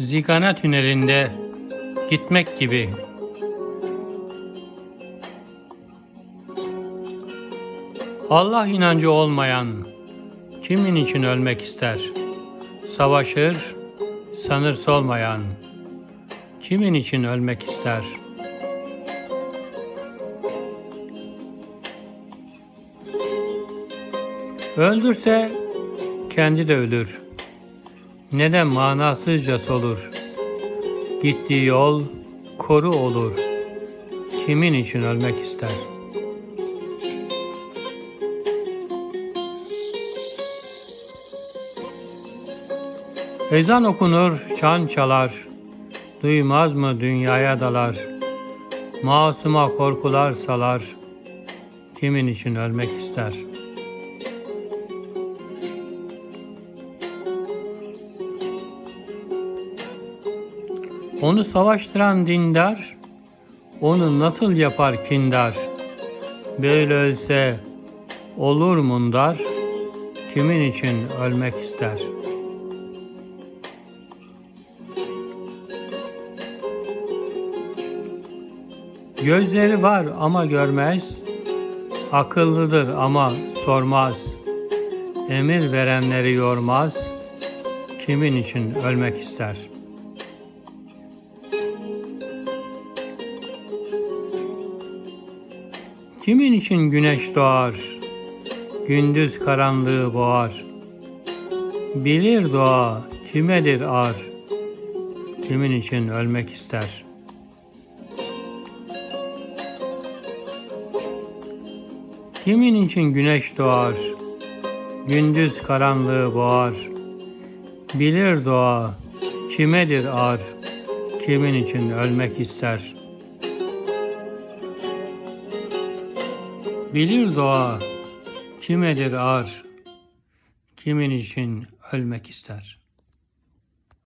Zigana tünelinde gitmek gibi. Allah inancı olmayan kimin için ölmek ister? Savaşır, sanırs olmayan kimin için ölmek ister? Öldürse kendi de ölür. Neden manasızca solur? Gittiği yol koru olur. Kimin için ölmek ister? Ezan okunur, çan çalar. Duymaz mı dünyaya dalar? Masuma korkular salar. Kimin için ölmek ister? Onu savaştıran dindar, onu nasıl yapar kindar? Böyle ölse olur mundar, kimin için ölmek ister? Gözleri var ama görmez, akıllıdır ama sormaz, emir verenleri yormaz, kimin için ölmek ister?'' Kimin için güneş doğar, gündüz karanlığı boğar. Bilir doğa kimedir ar, kimin için ölmek ister. Kimin için güneş doğar, gündüz karanlığı boğar. Bilir doğa kimedir ar, kimin için ölmek ister.'' Bilir doğa kimedir ar, kimin için ölmek ister.''